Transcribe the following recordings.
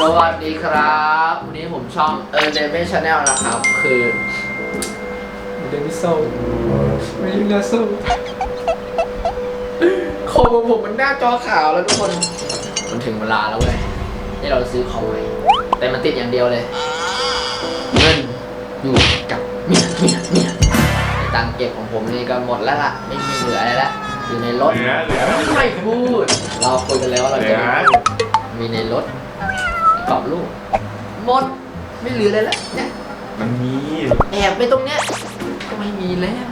สวัสดีครับ วันนี้ผมช่องเออเดเมชแนลนะครับ คือเดมิโซไม่ยิงนาโซคอมของผมมันหน้าจอขาวแล้วทุกคน มันถึงเวลาแล้วเว้ยที่เราจะซื้อคอมใหม่แต่มันติดอย่างเดียวเลย เงินอยู่กับเมียเมียเมียไอ้ตังค์เก็บของผมนี่ก็หมดแล้วล่ะ ไม่มีเหลืออะไรแล้วอยู่ในรถเหลือเหลือ ไม่พูด เราคุยกันแล้วว่าเราจะไม่พูดมีในรถ กรอบลูกหมดไม่เหลืออะไรแล้วเนี่ยมันมีแอบไปตรงเนี้ยก็ไม่มีแล้ว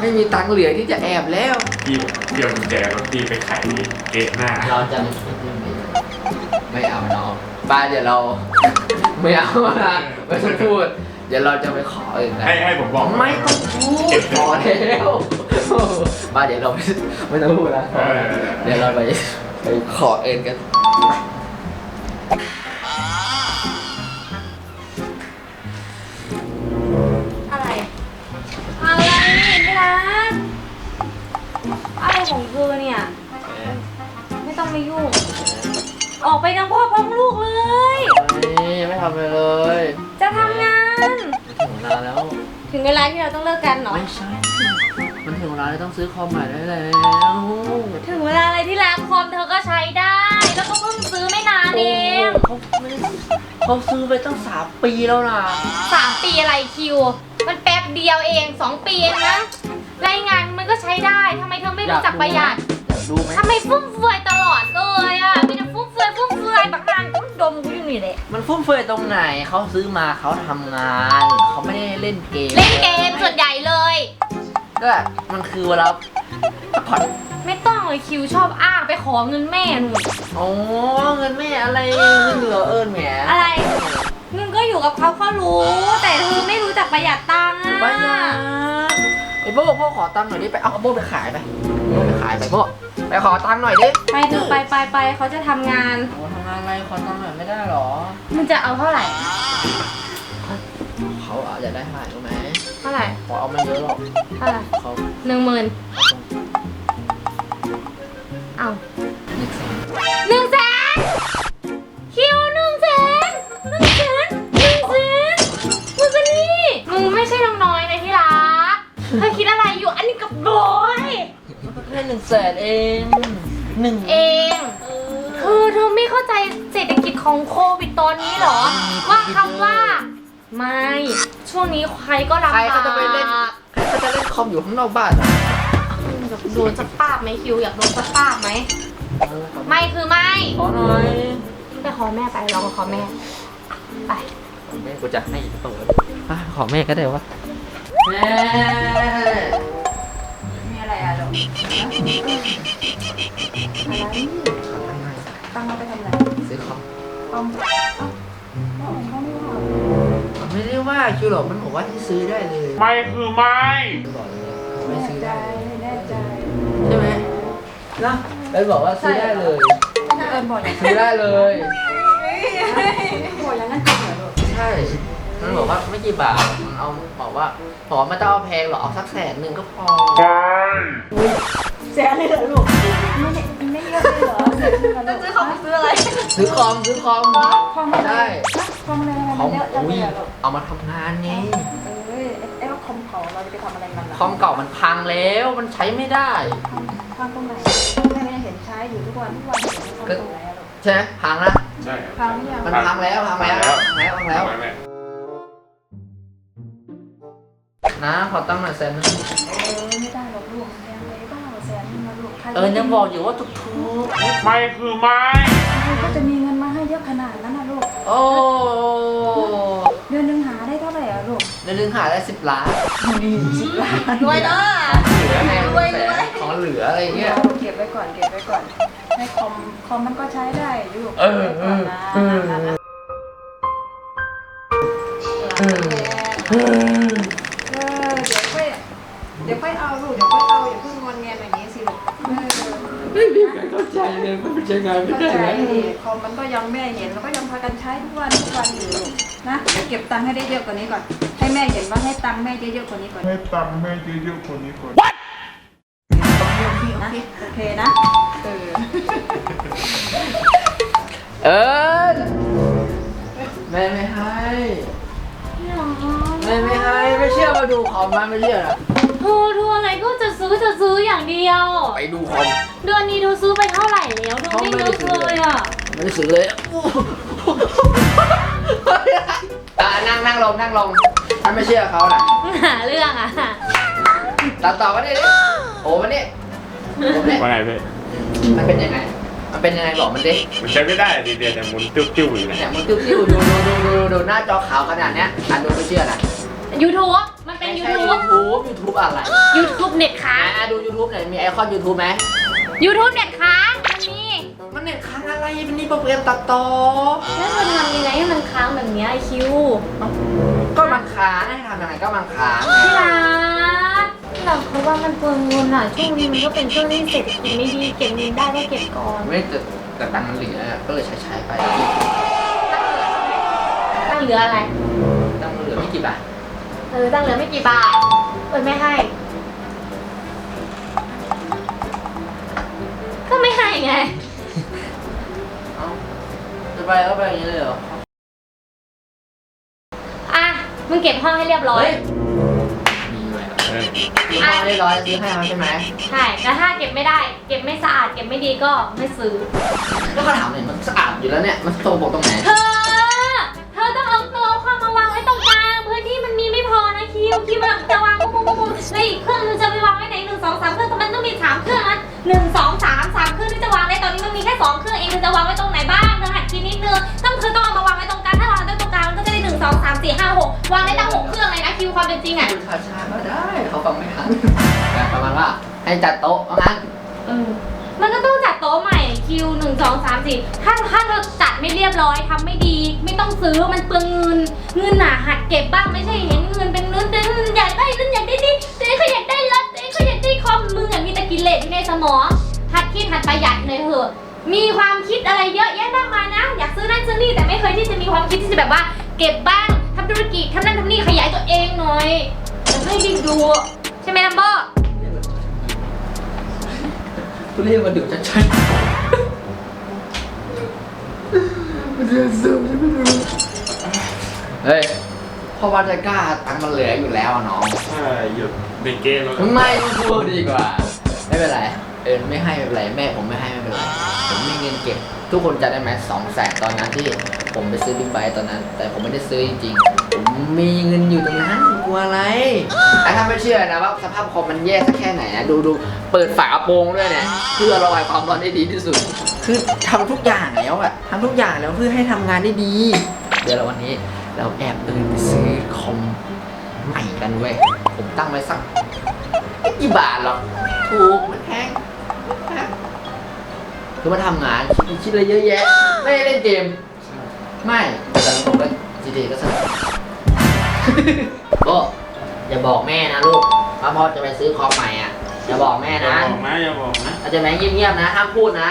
ไม่มีตังค์เหลือที่จะแอบแล้ว พี่เดี๋ยวกุญแจรถพี่ไปไขเกะหน้า เราจะไม่คิดเรื่องนี้ไม่เอาเนาะบ้านเดี๋ยวเรา ไม่เอานะไม่ต้องพูด เดี๋ยวเราจะไปขอเองนะ ให้ให้ผมบอก ไม่ต้องพูดขอแล้วบ้านเดี๋ยวเราไม่ไม่ต้องพูดนะเออ เดี๋ยวเราไปไปขอเองกัน ของเธอเนี่ย ไม่ต้องมายุ่ง ออกไปกับพ่อพร้อมลูกเลย นี่ไม่ทำอะไรเลยจะทำงาน ถึงเวลาแล้ว ถึงเวลาที่เราต้องเลิกกันเหรอ ไม่ใช่ มันถึงเวลาที่ต้องซื้อคอมใหม่ได้แล้วถึงเวลาอะไรที่รักคอมเธอก็ใช้ได้ แล้วก็เพิ่งซื้อไม่นานเองเขาไม่ได้เขาซื้อไปตั้งสามปีแล้วนะ สามปีอะไรคิว มันแป๊บเดียวเองสองปีเองนะ รายงานมันก็ใช้ได้ทำไมเธอไม่รู้จักประหยัดอยากดูไหมทำไมฟุ่มเฟือยตลอดเลยอะมีแต่ฟุ่มเฟือยฟุ่มเฟือยบางงานก็ดมกูอยู่นี่แหละมันฟุ่มเฟือยตรงไหนเขาซื้อมาเขาทำงาน เขาไม่ได้เล่นเกมเล่นเกมส่วนใหญ่เลย ก็มันคือเวลาพักผ่อนไม่ต้องเลยคิวชอบอ้างไปขอเงินแม่หนู โอ้เงินแม่อะไรเงินเหลือเอิญแหมอะไร เงินก็อยู่กับเขาเขารู้ แต่เธอไม่รู้จักประหยัดตังค์อะ ประหยัด ไอ้โบ้พ่อขอตังค์หน่อยดิไปเอาโบ้ไปขายไปโบ้ไปขายไปโบ้ไปขอตังค์หน่อยดิไปเธอไปไปไปเขาจะทำงาน โอ้ทำงานอะไรขอตังค์หน่อยไม่ได้หรอ มันจะเอาเท่าไหร่ เขาอาจจะได้เท่าไหร่รู้ไหมเท่าไหร่ขอเอาไม่เยอะหรอกเท่าไหร่เขาหนึ่งหมื่นเอา นึ่งแสนเองหนึ่งเองเธอเธอไม่เข้าใจเศรษฐกิจของโควิดตอนนี้เหรอ ว่าคำว่า ไม่ ช่วงนี้ใครก็รับใครเขาจะไปเล่น ใครเขาจะเล่นคอมอยู่ข้างนอกบ้านอะแบบโดนจะปาบไหมคิวอยากโดนจะปาบไหม ไม่คือไม่ ขอหน่อยไปขอแม่ไปลองขอแม่ ไป แม่กูจะให้เปิดอะขอแม่ก็ได้วะ แม่มี อะไรอะดอกตั้งมาไปทำอะไรซื้อคอมเอาเอาเอาเขาไม่ว่าไม่ได้ว่าคิวหรอกมันบอกว่าที่ซื้อได้เลยไม่คือไม่บอกเลยไม่ซื้อใจได้แน่ใจใช่ไหมนะเลยบอกว่าซื้อได้เลยถ้าเอิญบอกอย่างซื้อได้เลยบอกอย่างนั้นจริงเหรอลูกใช่ มันบอกว่าไม่กี่บาทมันเอาบอกว่าบอกว่าไม่ต้องเอาแพงหรอกเอาสักแสนหนึ่งก็พอแสนเลยเหรอลูกไม่ได้ไม่เยอะเลยเหรอแสนนึงอะลูกซื้อของซื้ออะไร ซื้อคอมซื้อคอมคอมอะไรได้ฮะคอมอะไรคอมันมเยอะจังเลอุ้ยยอะลูกเอามาทำงานไงเอ้ยไอ้ว่าคอมเขาเราจะไปทำอะไรมันล่ะคอมเก่ามันพังแล้วมันใช้ไม่ได้ทำตรงไหนแม่ไม่เห็นใช้อยู่ทุกวันทุกวันเห็นทำตรงไหนอะลูก ใช่ไหมพังนะใช่พังหรือยัง มันพังแล้วพังแล้วพังแล้วพังแล้ว แม่ นะ ขอตั้งหน่อยแสนนึงเออไม่ได้หรอกลูกยังไงบ้าแสนนึงนะลูกใครเออยังบอกอยู่ว่าถูกถูกไม่คือไม่ก็จะมีเงินมาให้เยอะขนาดนั้นนะลูกโอ้เดือนหนึงหาได้เท่าไหร่อะลูกเดือนหนึงหาได้สิบล้านสิบล้านรวยเนาะ เหลือไงรวยรวย ของเหลืออะไรเงี้ย เก็บไว้ก่อนเก็บไว้ก่อนในคอมคอมมันก็ใช้ได้อยู่เออก็บไว้ก่อนนะเออเออ เออ เดี๋ยวค่อยเอาลูกเดี๋ยวค่อยเอาอย่าเพิ่งงอนเงนอย่างนี้สิลูกเออไม่มีใครเข้าใจเลยว่ามันยังานไม่ได้ใจไหคอมมันก็ยังแม่เห็นแล้วก็ยังพากันใช้ทุกวันทุกวันอยู่นะเดี๋ยวเก็บตังค์ให้ได้เยอะกว่านี้ก่อน ให้แม่เห็นว่าให้ตังค์แม่เยอะๆกว่านี้ก่อน ให้ตังค์แม่เยอะว่านี้ก่อน นะโอเคนะเออเอิญแม่ไม่ให้ แม่ไม่ให้ ไม่เชื่อมาดูของมาไม่เชื่อหรอ ทรโทรอะไรก็จะซื้อจะซื้ออย่างเดียว ไปดูคอม เดือนนี้เธอซื้อไปเท่าไหร่แล้วเธอไม่นึกเลยอะไม่ได้ซื้อเลยอะนั่งนั่งลงนั่งลงถ้าไม่เชื่อเขาน่ะหาเรื่องอะต่อต่อมาดิโอ้มาดิโอ้มาดิว่าไงพี่มันเป็นยังไง มันเป็นยังไงบอกมันดิมันใช้ไม่ได้ดีเดียวแต่หมุนติ้วๆอยู่นะเนี่ยมึงติ้วติ้วดูดูดูดูดูหน้าจอขาวขนาดเนี้ยอะดูไม่เชื่อนะ YouTube เป็น ไม่ใช่ YouTube YouTube YouTube อะไร YouTube เน็ตค้าอะงดู YouTube หน่อยมีไอคอน YouTube ไหม YouTube เน็ตค้างมันมีมันเน็ตค้างอะไรมันนี่โปรแกรมตัดต่อ แล้วมันทำยังไงให้มันค้างแบบเนี้ยไอคิวก็มันค้างให้ทำยังไงก็มันค้างไงที่รักที่รักเขาว่ามันเปลืองเงินอะช่วงนี้มันก็เป็นช่วงที่เศรษฐกิจไม่ดีเก็บเงินได้ก็เก็บก่อนไม่แต่แต่ตังค์มันเหลือก็เลยใช้ใช้ๆไป ตั้งเหลืออะไร ตังค์มันเหลือไม่กี่บาท เออตั้งเหลือไม่กี่บาท เออไม่ให้ ก็ไม่ให้ไง เอ้าจะไปแล้วไปอย่างนี้เลยเหรออะ มึงเก็บห้องให้เรียบร้อยเฮ้ยมีแหวนเออซื้อมาเรียบร้อยซื้อให้เขาใช่ไหมใช่แล้วถ้าเก็บไม่ได้ เก็บไม่สะอาด เก็บไม่ดีก็ไม่ซื้อ แล้วเขาถามหน่อยมันสะอาดอยู่แล้วเนี่ย มันโตบอกตรงไหน เธอ นะคิวคิวมันจะวางปุ๊บปุ๊บปุ๊บปุ๊บแล้วอีกเครื่องนึงจะไปวางไว้ไหนหนึ่งสองสามเครื่องแต่มันต้องมีสามเครื่องนะหนึ่งสองสามสามเครื่องที่จะวางได้ตอนนี้มันมีแค่สองเครื่องเองจะวางไว้ตรงไหนบ้างเธอหัดคิดนิดนึงต้องเธอต้องเอามาวางไว้ตรงกลางถ้าวางไว้ตรงกลางมันก็จะได้หนึ่งสองสามสี่ห้าหกวางได้ตั้งหกเครื่องเลยนะคิวความเป็นจริงอะคุณชาชาก็ได้เขาฟังไม่ทันแบบประมาณว่าให้จัดโต๊ะว่างั้นเออมันก็ต้องจัดโต๊ะใหม่คิวหนึ่งสองสามสี่ถ้าถ้าเราจัดไม่เรียบร้อยทำไม่ดี ไม่ต้องซื้อมันเปลืองเงินเงินหน่ะหัดเก็บบ้างไม่ใช่เห็นเงินเป็น เงินเดือนอยากได้นั่นอยากได้นี่เจ๊เขาอยากได้รถเจ๊เขาอยากได้คอมมึงอะมีแต่กิเลสอยู่ในสมองหัดคิดหัดประหยัดหน่อยเถอะมีความคิดอะไรเยอะแยะมากมายนะ อยากซื้อนั่นซื้อนี่แต่ไม่เคยที่จะมีความคิดที่จะแบบว่า เก็บบ้างทำธุรกิจทำนั่นทำนี่ขยายตัวเองหน่อยแต่ให้ดิดู ใช่ไหมลัมโบทุเรียนมาดูชัดๆมันจะซึมใช่ไหมดูเฮ้ย พอวันจะกล้าตังค์มันเหลืออยู่แล้วอะน้องใช่หยุดในเกมแล้วก็ไม่ต้องพูดดีกว่า ไม่เป็นไร เออไม่ให้ไม่เป็นไรแม่ผมไม่ให้ไม่เป็นไรผมมีเงินเก็บ ทุกคนจะได้ไหมสองแสนตอนนั้นที่ผมไปซื้อบิ๊กไบค์ตอนนั้น แต่ผมไม่ได้ซื้อจริงๆผมมีเงินอยู่ตรงนั้นกลัวอะไรอะถ้าไม่เชื่อนะว่าสภาพคอมมันแย่สักแค่ไหนนะดูดูเปิดฝากระโปรงด้วยเนี่ยเพื่อระบายความร้อนได้ดีที่สุด คือทำทุกอย่างแล้วอะทำทุกอย่างแล้วเพื่อให้ทำงานได้ดี เดี๋ยวเราวันนี้ เราแอบเดินไปซื้อคอมใหม่กันเว้ย ผมตั้งไว้สักไม่กี่บาทหรอก ถูกมันแพงไม่แพงคือมาทำงานคิดคิดอะไรเยอะแยะ ไม่ได้เล่นเกม ไม่แต่ผมก็จีดีก็สนุกโบอย่าบอกแม่นะลูกว่าพ่อจะไปซื้อคอมใหม่อะอย่าบอกแม่อย่านะบอกนะอย่าบอกนะอาจจะแม่เงียบๆนะห้ามพูดนะ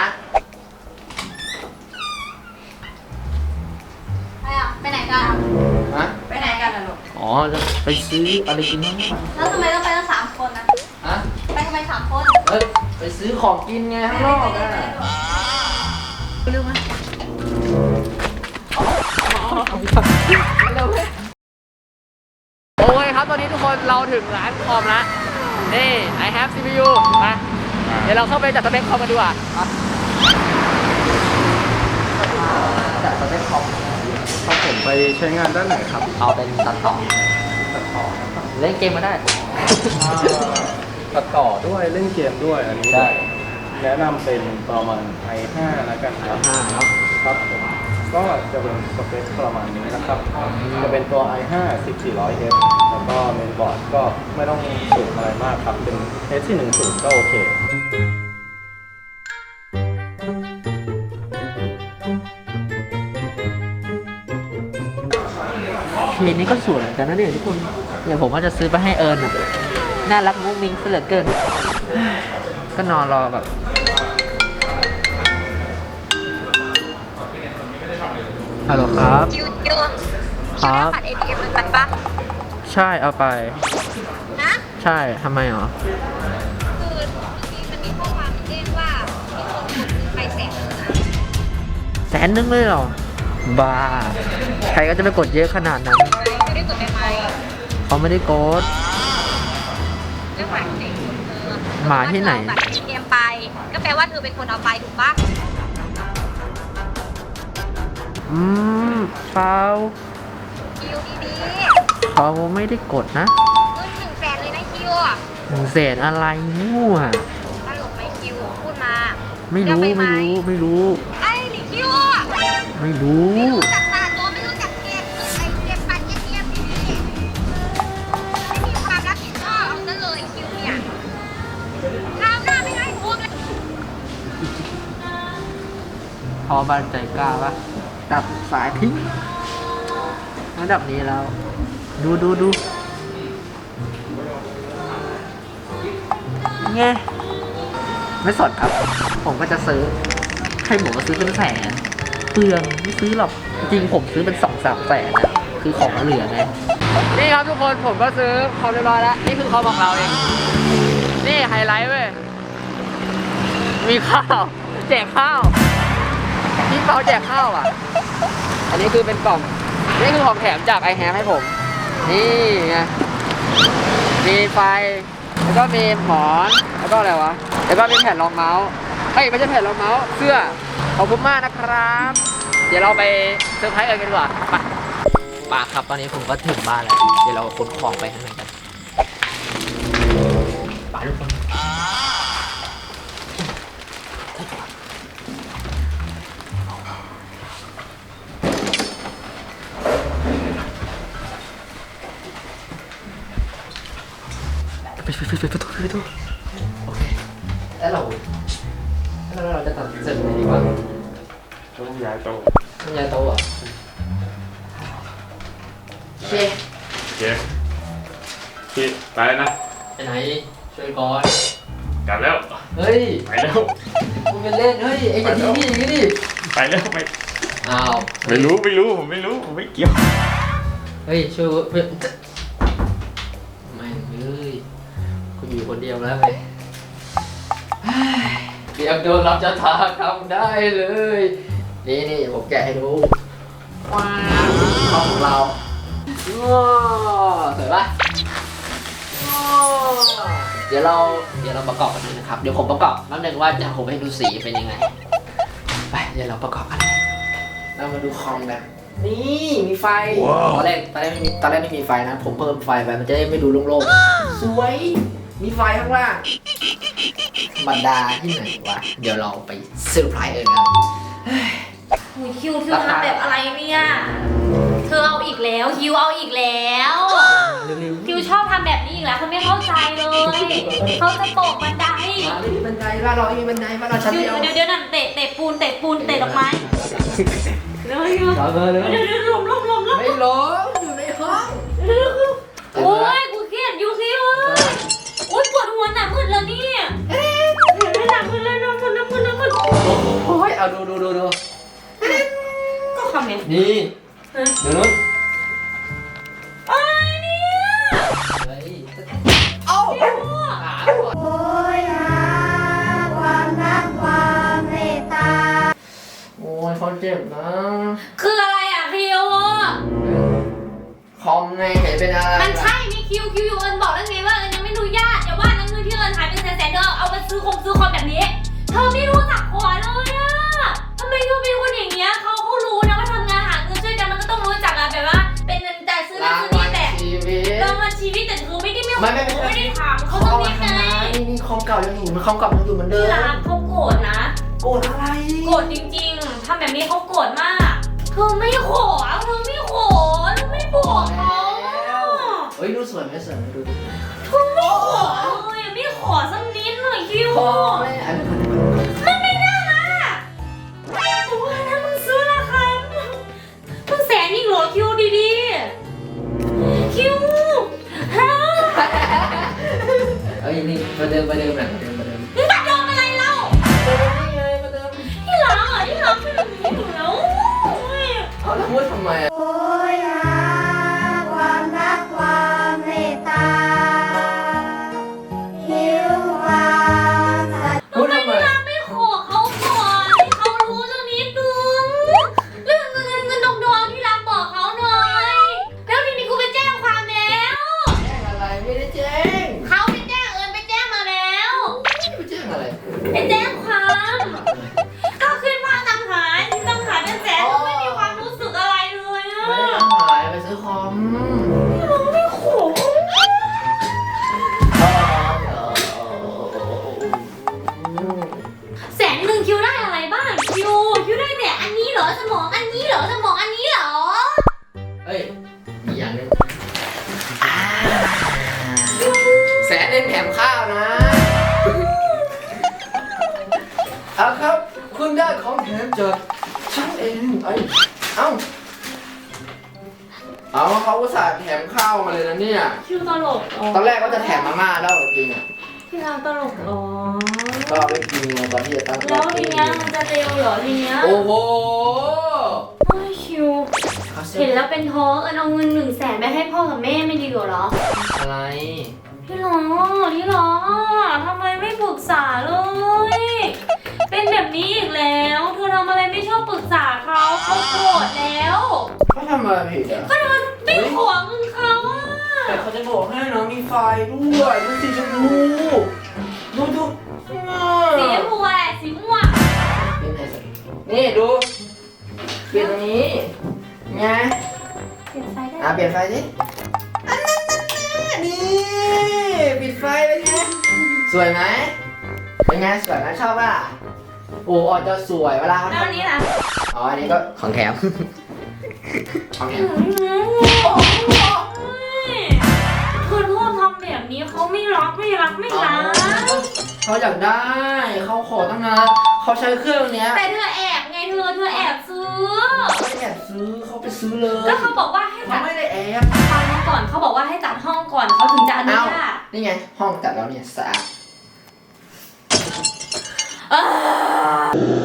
กันล่ะลูกอ๋อจะไปซื้ออะไรกินบ้างแล้วทำไมต้องไปตั้งสามคนนะฮะไปทำไมสามคนเอ้ยไปซื้อของกินไงข้างนอกอะเร็วไหมโอเคครับตอนนี้ทุกคนเราถึงร้านคอมแล้วนี่ I have CPU มาเดี๋ยวเราเข้าไปจัดสเปคคอมกันดีกว่าจัดสเปคคอม ครับผมไปใช้งานด้านไหนครับ เอาเป็นตัดต่อตัดต่อครับเล่นเกมมาได้ ตัดต่อด้วยเล่นเกมด้วยอันนี้ใช่แนะนำเป็นประมาณ i5 แล้วกันครับ ห้าเนาะครับผมก็จะเป็นสเปคประมาณนี้นะครับ จะเป็นตัว i5 1400F แล้วก็เมนบอร์ดก็ไม่ต้องสูงอะไรมากครับ เป็น S410 ก็โอเค เพลงนี้ก็สวยเหมือนกันนะเนี่ยทุกคนอย่างผมว่าจะซื้อไปให้เอิญอะน่ารักมุ้งมิ้งซะเหลือเกิน ก็นอนรอแบบฮัลโหลครับคิวคิวครับ บัตรเอทีเอ็มมันตัดปะใช่เอาไป นะ ใช่ทำไมหรอ คือทีมันมีข้อความเด้งว่ามีคนกดซื้อไปแสนนึงนะแสนนึงเลยเหรอ บ้า ใครก็จะไปกดเยอะขนาดนั้น เขาไม่ได้โกดก็หมายถึงเธอหมาที่ไหน เธอเอาบัตร ATM ไป ก็แปลว่าเธอเป็นคนเอาไปถูกปะอืมเปล่าคิวดีเขาไม่ได้กดนะๆเงินหนึ่งแสนเลยนะคิวอะหนึ่งเศษอะไรมั่วตลกไหมคิวพูดมาไม่รู้ไม่รู้ไม่รู้ ไอ้หลิคิวอะไม่รู้ ไม่รู้จัก อบ้านใจกล้าปะตัดสายทิ้งระดับนี้แล้ว ดูดูดูไงไม่สดครับ ผมก็จะซื้อ ให้ผมมาซื้อเป็นแสนเปลืองไม่ซื้อหรอก จริงผมซื้อเป็นสองสามแสนนะคือของเหลือไงนี่ครับทุกคนผมก็ซื้อคอมเรียบร้อยแล้ว นี่คือคอมของเราเอง นี่ไฮไลท์เว้ย มีข้าว แจกข้าว พี่เปาแจกข้าวอะ อันนี้คือเป็นกล่อง นี่คือของแถมจากไอแฮมให้ผม นี่ไง มีไฟ แล้วก็มีหมอน แล้วก็อะไรวะ แล้วก็มีแผ่นรองเมาส์เอ้ยไม่ใช่แผ่นรองเมาส์ เสื้อ ขอบคุณมากนะครับ เดี๋ยวเราไปเซอร์ไพรส์กันดีกว่า ไปปาครับตอนนี้ผมก็ถึงบ้านแล้ว เดี๋ยวเราขนของไปข้างในกันไปทุกคน ปไปไปไปประตูไปประตูโอเคแล้วเราแล้วเราจะตัดสินใจยังไงดีวะต้องย้ายโต๊ะต้องย้ายโต๊ะเหรอโอเคโอเคพี่ไปแล้วนะไปไหนช่วยก่อนกลับแล้วเฮ้ยไปแล้วคุณเป็นเล่นเฮ้ยไอ้อย่ทิ้งพี่อย่างนี้ดิไปแล้วไปอ้าวไม่รู้ไม่รู้ผมไม่รู้ผมไม่เกี่ยวเฮ้ยช่วยเพื่อน อยู่คนเดียวแล้วไงเฮ้ยเตรียมโดนรับจะทาทำได้เลย นี่นี่ผมแกะให้ดูว้าวของเราว้าวสวยปะว้าวเดี๋ยวเราเดี๋ยวเราประกอบกันเลยนะครับ เดี๋ยวผมประกอบน้ำหนึ่งว่าจะผมให้ดูสีเป็นยังไง ไปเดี๋ยวเราประกอบกันเรามาดูคอมกันนี่มีไฟตอนแรกตอนแรกไม่มีตอนแรกไม่มีไฟนะ ผมเพิ่มไฟไปมันจะได้ไม่ดูโล่งๆสวย มีไฟข้างล่าง บรรดาที่ไหนวะ เดี๋ยวเราไปเซอร์ไพรส์เองกันหูยคิวเธอทำแบบอะไรเนี่ย เธอเอาอีกแล้วคิวเอาอีกแล้วเร็วๆคิวชอบทำแบบนี้อีกแล้วเขาไม่เข้าใจเลย เขาจะตกบันไดมาไม่มีบันไดบ้านเราไม่มีบันไดบ้านเราชั้นคิวเดียวเดี๋ยวเดี๋ยวนั่นเตะเตะปูนเตะปูนเตะดอกไม้เร็วคิวเอาเลยเลยเดี๋ยวเดี๋ยวล้มล้มล้มล้มไม่ล้ม เก่ายังอยู่มันคอมเก่ายังอยู่เหมือนเดิที่มรักเขาโกรธนะ โกรธอะไรโกรธจริงๆทำแบบนี้เขาโกรธมากเธอไม่ขอเธอไม่ขอเธอไม่บอกเขาเฮ้ยดูสวยไหมสวยไหมดูดิเธอไม่ขอเลยไม่ขอสักนิดหน่อยคิว พอไหมอันนี้ จัดฉันเองไอ้เอ้า เอาเขาอุตส่าห์แถมข้าวมาเลยนะเนี่ยคิวตลกเหรตอนแรกว่าจะแถมมาม่าแล้วจริงๆอะที่เราตลกเหรอก็ไม่กินไงตอนที่จะตั้งแล้วทีเนี้ยมันจะเร็วเหรอทีเนี้ยโอ้โหโอ้ยคิว เห็นแล้วเป็นท้องเอิญเอาเงินหนึ่งแสนไปให้พ่อกับแม่ไม่ดีกว่าเหรอ อะไร พี่หลอพี่หลอทำไมไม่ปรึกษาเลย เป็นแบบ ผิดอะก็เธอไม่ขอเงินเขาอะแต่เขาจะบอกให้น้องมีไฟด้วยดูสีชมพูดูดูสีชมพูอะไรสีม่วงนี่ดู เปลี่ยนตรงนี้ไงเปลี่ยนไฟได้อะเปลี่ยนไฟสิอันนั้นนั่นน่ะนี่ปิดไฟไปสิสวยไหมเป็นไงสวยไหมชอบป่ะโอ้ออกจะสวยเวลาเขาแล้วอันทำนี้ล่ะอ๋ออันนี้ก็ของแถม ของแถมคือร่วมทำแบบนี้เขาไม่รักไม่รักไม่รัก เขาอยากได้ เขาขอตั้งนานเขาใช้เครื่องเนี้ยแต่เธอแอบไงเธอเธอแอบซื้อ ไม่ได้แอบซื้อเขาไปซื้อเลยก็เขาบอกว่าให้เขาจัดไม่ได้แอบฟังมาก่อนเขาบอกว่าให้จัดห้องก่อนเขาถึงจะอนุเอ้าญาตนี่ไง ห้องจัดแล้วเนี่ยสะอาด เออ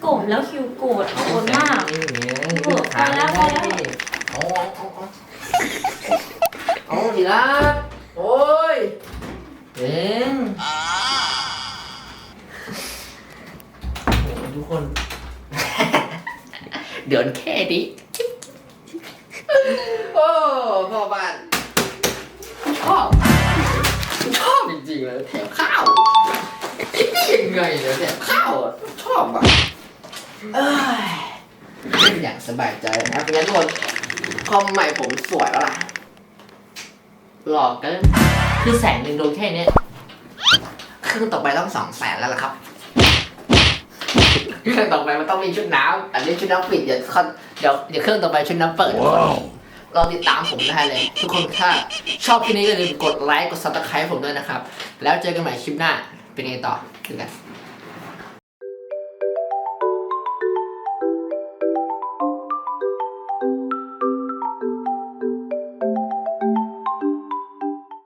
โกรธแล้วคิวโกรธโกรธมากแสนนึงเองเออไปแล้วไปแล้วเอาเอาเอาเอาเอาดีละโอ้ยเองโอ้ทุกคน เดินแค่นี้โอ้พ่อบ้านชอบชอบจริงๆเลยแถมข้าว ยังไงเนี่ยแถมข้าวอะชอบอะเอ้ยเล่นอย่างสบายใจนะเป็นไงทุกคนคอมใหม่ผมสวยแล้วล่ะ หลอกเกันคือแสงหนึ่งโดนแค่เนี้ยเครื่องต่อไปต้องสองแสนแล้วล่ะครับเครื่องต่อไปมันต้องมีชุดน้ำอันนี้ชุดน้ำปิดเดี๋ยวเขาเดี๋ยวเดี๋ยวเครื่องต่อไปชุดน้ำเปิดลองติดตามผมได้เลย ทุกคนถ้าชอบคลิปนี้ก็อย่าลืมกดไลค์กดซับสไครต์ผมด้วยนะครับ แล้วเจอกันใหม่คลิปหน้า เป็นไงต่อคือกัน